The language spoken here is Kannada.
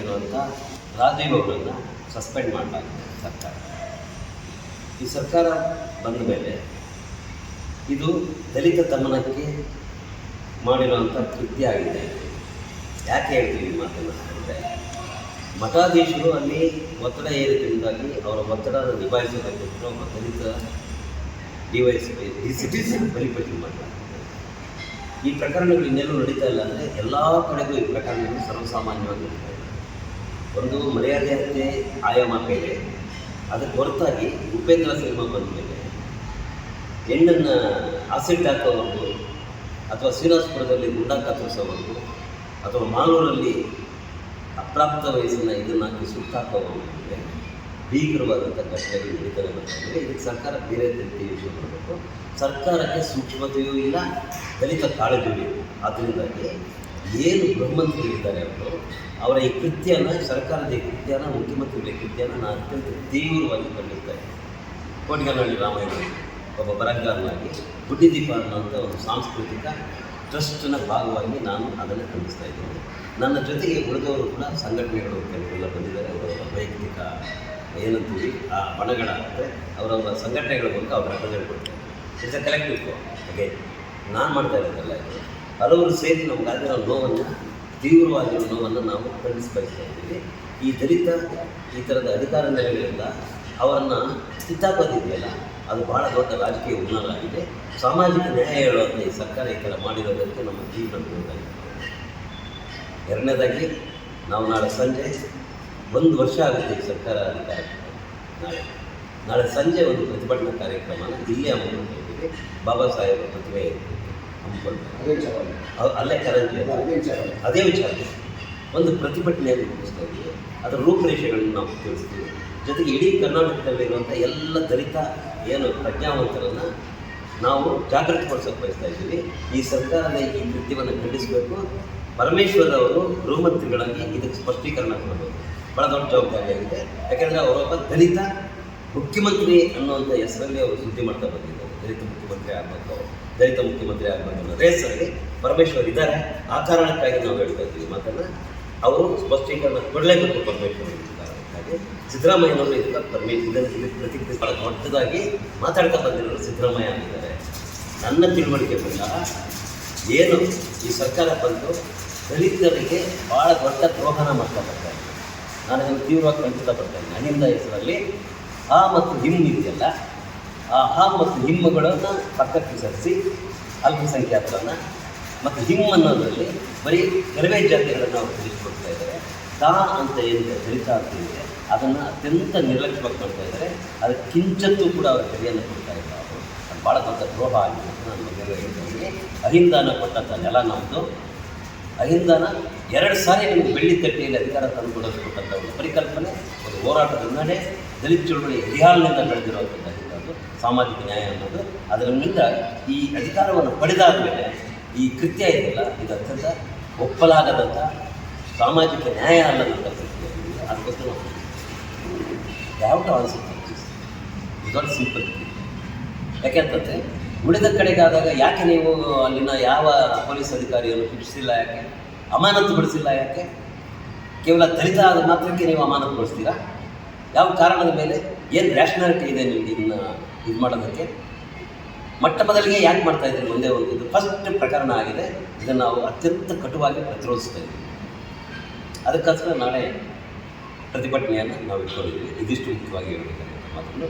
ಇರುವಂಥ ರಾಜೀವ್ ಅವರನ್ನು ಸಸ್ಪೆಂಡ್ ಮಾಡಲಾಗಿದೆ ಸರ್ಕಾರ. ಈ ಸರ್ಕಾರ ಬಂದ ಮೇಲೆ ಇದು ದಲಿತ ದಮನಕ್ಕೆ ಮಾಡಿರುವಂಥ ಕೃತ್ಯ ಆಗಿದೆ. ಯಾಕೆ ಹೇಳ್ತೀವಿ ಈ ಮಾತನ್ನು ಅಂದರೆ ಮಠಾಧೀಶರು ಅಲ್ಲಿ ಒತ್ತಡ ಏರಿದ್ರಿಂದಾಗಿ ಅವರ ಒತ್ತಡವನ್ನು ನಿಭಾಯಿಸೋದಕ್ಕೋಸ್ಕರ ಒಬ್ಬ Dalit D Y S P D C P ಬಲಿಪಟ್ಟಿ ಮಾಡಲಾಗಿದೆ ಈ ಪ್ರಕರಣಗಳು ಇನ್ನೆಲ್ಲೂ ನಡೀತಾ ಇಲ್ಲ ಅಂದರೆ ಎಲ್ಲ ಕಡೆಗೂ ಈ ಪ್ರಕರಣಗಳು ಸರ್ವಸಾಮಾನ್ಯವಾಗಿ ನಡೀತಾ ಇದೆ. ಒಂದು ಮರ್ಯಾದೆ ಅಂತೆ ಆಯಾಮ ಬೇರೆ ಅದಕ್ಕೆ ಹೊರತಾಗಿ ಉಪೇಂದ್ರ ಸಿನಿಮಾ ಬಂದ ಮೇಲೆ, ಹೆಣ್ಣನ್ನು ಆಸಿಡ್ ಹಾಕೋವರೆಗೂ ಅಥವಾ ಶ್ರೀರಾಜ್ಪುರದಲ್ಲಿ ಗುಂಡ ಕತ್ತರಿಸೋವರೆಗೂ ಅಥವಾ ಮಾಲೂರಲ್ಲಿ ಅಪ್ರಾಪ್ತ ವಯಸ್ಸಿನ ಇದನ್ನು ಹಾಕಿ ಸುತ್ತಾಕೋವರೆಗೆ ಭೀಕರವಾದಂಥ ಘಟನೆಗಳು ನಡೀತಾರೆ ಅಂತಂದರೆ ಇದಕ್ಕೆ ಸರ್ಕಾರ ಬೇರೆ ರೀತಿ ಯೋಚನೆ ಮಾಡಬೇಕು. ಸರ್ಕಾರಕ್ಕೆ ಸೂಕ್ಷ್ಮತೆಯೂ ಇಲ್ಲ, ದಲಿತ ಕಾಳಜಿಯೂ ಇಲ್ಲ. ಆದ್ದರಿಂದಾಗಿ ಏನು ಬೃಹಮಂತ್ರಿಗಳಿದ್ದಾರೆ ಅವರು ಅವರ ಈ ಕೃತ್ಯನ ಸರ್ಕಾರದ ಈ ಕೃತ್ಯನ, ಮುಖ್ಯಮಂತ್ರಿಗಳ ಕೃತ್ಯನ ನಾನು ಅತ್ಯಂತ ತೀವ್ರವಾಗಿ ಖಂಡಿಸ್ತಾ ಇದ್ದೀನಿ. ಕೋಟಿಗನಹಳ್ಳಿ ರಾಮಯ್ಯ ಒಬ್ಬ ಬರಹಗಾರನಾಗಿ ಬುಡ್ಡಿದೀಪ ಅನ್ನೋಂಥ ಒಂದು ಸಾಂಸ್ಕೃತಿಕ ಟ್ರಸ್ಟ್ನ ಭಾಗವಾಗಿ ನಾನು ಅದನ್ನು ಖಂಡಿಸ್ತಾ ಇದ್ದೇನೆ. ನನ್ನ ಜೊತೆಗೆ ಉಳಿದವರು ಕೂಡ ಸಂಘಟನೆಗಳು ಕೆಲವೆಲ್ಲ ಬಂದಿದ್ದಾರೆ. ಅವರವರ ವೈಯಕ್ತಿಕ ಏನಂತೀವಿ, ಆ ಬಣಗಳ ಅಂದರೆ ಅವರವರ ಸಂಘಟನೆಗಳ ಮೂಲಕ ಅವರ ಬಣಗಳು ಕೊಡ್ತಾರೆ. ಇಟ್ಸ್ ಅ ಕಲೆಕ್ಟಿವ್ ಹಾಗೆ ನಾನು ಮಾಡ್ತಾ ಇರೋದಲ್ಲ ಇದು. ಹಲವರು ಸೇರಿ ನಮಗಾಗಿರೋ ನೋವನ್ನು ತೀವ್ರವಾಗಿರೋ ನೋವನ್ನು ನಾವು ಖಂಡಿಸಿ ಇದ್ದೀವಿ. ಈ ದಲಿತ, ಈ ಥರದ ಅಧಿಕಾರ ನೆಲೆಗಳಿಂದ ಅವರನ್ನು ಕಿತ್ತಾಕೋದಿದೆಯಲ್ಲ, ಅದು ಭಾಳ ದೊಡ್ಡ ರಾಜಕೀಯ ಉನ್ನರಾಗಿದೆ ಸಾಮಾಜಿಕ ನ್ಯಾಯ ಹೇಳುವಂಥ ಈ ಸರ್ಕಾರ ಈ ಥರ ಮಾಡಿರೋದಕ್ಕೆ ನಮ್ಮ ತೀವ್ರ ಎರಡನೇದಾಗಿ, ನಾವು ನಾಳೆ ಸಂಜೆ, ಒಂದು ವರ್ಷ ಆಗುತ್ತೆ ಈ ಸರ್ಕಾರ ಅಧಿಕಾರ ನಾಳೆ ನಾಳೆ ಸಂಜೆ ಒಂದು ಪ್ರತಿಭಟನಾ ಕಾರ್ಯಕ್ರಮನ ಇಲ್ಲಿ ಹಮ್ಮಿಕೊಂಡಿದ್ದೀವಿ ಬಾಬಾ ಸಾಹೇಬ್ ಪ್ರತಿಮೆ ಅಲ್ಲೇ ಕರಂಜಿ ಅದೇ ವಿಚಾರ. ಒಂದು ಪ್ರತಿಭಟನೆಯನ್ನು ರೂಪಿಸ್ತಾ ಇದ್ದೀವಿ ಅದರ ರೂಪರೇಷೆಗಳನ್ನು ನಾವು ತಿಳಿಸ್ತೀವಿ. ಜೊತೆಗೆ ಇಡೀ ಕರ್ನಾಟಕದಲ್ಲಿರುವಂಥ ಎಲ್ಲ ದಲಿತ ಏನು ಪ್ರಜ್ಞಾವಂತರನ್ನು ನಾವು ಜಾಗೃತಿಗೊಳಿಸೋಕೆ ಬಯಸ್ತಾ ಇದ್ದೀವಿ. ಈ ಸರ್ಕಾರದ ಈ ಕೃತ್ಯವನ್ನು ಖಂಡಿಸಬೇಕು. ಪರಮೇಶ್ವರ್ ಅವರು ಗೃಹಮಂತ್ರಿಗಳಾಗಿ ಇದಕ್ಕೆ ಸ್ಪಷ್ಟೀಕರಣ ಕೊಡಬೇಕು. ಭಾಳ ದೊಡ್ಡ ಜವಾಬ್ದಾರಿಯಾಗಿದೆ ಯಾಕೆಂದರೆ ಅವರೊಬ್ಬ ದಲಿತ ಮುಖ್ಯಮಂತ್ರಿ ಅನ್ನುವಂಥ ಹೆಸರಲ್ಲಿ ಅವರು ಸುದ್ದಿ ಮಾಡ್ತಾ ಬಂದಿದ್ದಾರೆ. ದಲಿತ ಮುಖ್ಯಮಂತ್ರಿ ಆಗಬೇಕು. ದಲಿತ ಮುಖ್ಯಮಂತ್ರಿ ಆಗಬಾರ್ದು ರೇಸಲ್ಲಿ ಪರಮೇಶ್ವರ್ ಇದ್ದಾರೆ. ಆ ಕಾರಣಕ್ಕಾಗಿ ನಾವು ಹೇಳ್ತಾ ಇದ್ದೀವಿ ಮಾತನ್ನು. ಅವರು ಸ್ಪಷ್ಟೀಕರಣ ಕೊಡಲೇಬೇಕು ಪರಮೇಶ್ವರ್ ಕಾರಣಕ್ಕಾಗಿ. ಸಿದ್ದರಾಮಯ್ಯನವರು ಇದಕ್ಕೆ ಪರಮೇಶ್ವರ ಪ್ರತಿಕ್ರಿಯೆ ಬಹಳ ದೊಡ್ಡದಾಗಿ ಮಾತಾಡ್ತಾ ಬಂದಿರೋರು ಸಿದ್ದರಾಮಯ್ಯ ಆಗಿದ್ದಾರೆ. ನನ್ನ ತಿಳುವಳಿಕೆ ಪ್ರಕಾರ ಏನು ಈ ಸರ್ಕಾರ ಬಂದು ದಲಿತರಿಗೆ ಭಾಳ ದೊಡ್ಡ ದ್ರೋಹನ ಮಾಡ್ತಾ ಬರ್ತಾ ಇದೆ. ನಾನು ಅದನ್ನು ತೀವ್ರವಾಗಿ ಖಂಡಿತ ಇದ್ದೀನಿ. ಅಹಿಂದ ಹೆಸರಲ್ಲಿ ಆ ಮತ್ತು ಹಿಮ್ ಇದೆಯಲ್ಲ ಆ ಹಾ ಮತ್ತು ಹಿಮ್ಮಗಳನ್ನು ಪಕ್ಕಕ್ಕೆ ಸರಿಸಿ ಅಲ್ಪಸಂಖ್ಯಾತರನ್ನು ಮತ್ತು ಹಿಮ್ ಅನ್ನೋದರಲ್ಲಿ ಬರೀ ಕೆಲವೇ ಜಾತಿಗಳನ್ನು ಅವರು ತಿಳಿಸ್ಕೊಡ್ತಾ ಇದ್ದಾರೆ. ತಾ ಅಂತ ಏನಿದೆ ಕರಿತಾ ಇದೆ ಅದನ್ನು ಅತ್ಯಂತ ನಿರ್ಲಕ್ಷ್ಯವಾಗಿ ಕೊಡ್ತಾ ಇದ್ದಾರೆ. ಅದಕ್ಕೆ ಕಿಂಚತ್ತು ಕೂಡ ಅವರು ಬೆಲೆಯನ್ನು ಕೊಡ್ತಾ ಇಲ್ಲ ಅವರು. ಅದು ಭಾಳ ದೊಡ್ಡ ದ್ರೋಹ ಆಗಿದೆ ನಾನು ಮೊದಲೇ ಹೇಳ್ತೀನಿ ಅಹಿಂದಾನ ಕೊಟ್ಟಂಥ ನೆಲ ನಮ್ಮದು ಅಹಿಂದಾನ ಎರಡು ಸಾರಿ ನಿಮಗೆ ಬೆಳ್ಳಿ ತಟ್ಟೆಯಲ್ಲಿ ಅಧಿಕಾರ ತಂದುಕೊಡೋದು ಒಂದು ಪರಿಕಲ್ಪನೆ, ಒಂದು ಹೋರಾಟದ ನಡೆ ದಲಿತ ಚಳುವಳಿ ಇತಿಹಾಸದಿಂದ ಬೆಳೆದಿರುವಂಥದ್ದು ಸಾಮಾಜಿಕ ನ್ಯಾಯ ಅನ್ನೋದು. ಅದರಿಂದ ಈ ಅಧಿಕಾರವನ್ನು ಪಡೆದಾದ ಮೇಲೆ ಈ ಕೃತ್ಯ ಇದೆಯಲ್ಲ, ಇದು ಅತ್ಯಂತ ಒಪ್ಪಲಾಗದಂಥ ಸಾಮಾಜಿಕ ನ್ಯಾಯ ಅಲ್ಲದಂಥ ಕೃತ್ಯ. ಅದಕ್ಕೋಸ್ಕರ ಡೌಟ್ ಅನಿಸುತ್ತೆ? ದೊಡ್ಡ ಸಿಂಪಲ್ ಯಾಕೆಂತಂದರೆ ಉಳಿದ ಕಡೆಗಾದಾಗ ಯಾಕೆ ನೀವು ಅಲ್ಲಿನ ಯಾವ ಪೊಲೀಸ್ ಅಧಿಕಾರಿಯನ್ನು ಪಿಡಿಸಿಲ್ಲ ಯಾಕೆ? ಅಮಾನತುಗೊಳಿಸಿಲ್ಲ ಯಾಕೆ? ಕೇವಲ ದಲಿತ ಆದ ಮಾತ್ರಕ್ಕೆ ನೀವು ಅಮಾನತುಗೊಳಿಸ್ತೀರಾ? ಯಾವ ಕಾರಣದ ಮೇಲೆ? ಏನು ರ್ಯಾಷನಾಲಿಟಿ ಇದೆ ನಿಮ್ಗೆ ಇದನ್ನ ಇದು ಮಾಡೋದಕ್ಕೆ? ಮೊಟ್ಟ ಮೊದಲಿಗೆ ಯಾಕೆ ಮಾಡ್ತಾ ಇದ್ದೀರಿ ಒಂದೇ ಒಂದು ಇದು ಫಸ್ಟ್ ಪ್ರಕರಣ ಆಗಿದೆ. ಇದನ್ನು ನಾವು ಅತ್ಯಂತ ಕಟುವಾಗಿ ಪ್ರತಿರೋಧಿಸ್ತಾ ಇದ್ದೀವಿ. ಅದಕ್ಕೋಸ್ಕರ ನಾಳೆ ಪ್ರತಿಭಟನೆಯನ್ನು ನಾವು ಇಟ್ಕೊಂಡಿದ್ದೀವಿ. ಇದಿಷ್ಟು ಮುಖ್ಯವಾಗಿ ಹೇಳಬೇಕಂತ ಮಾತನ್ನು.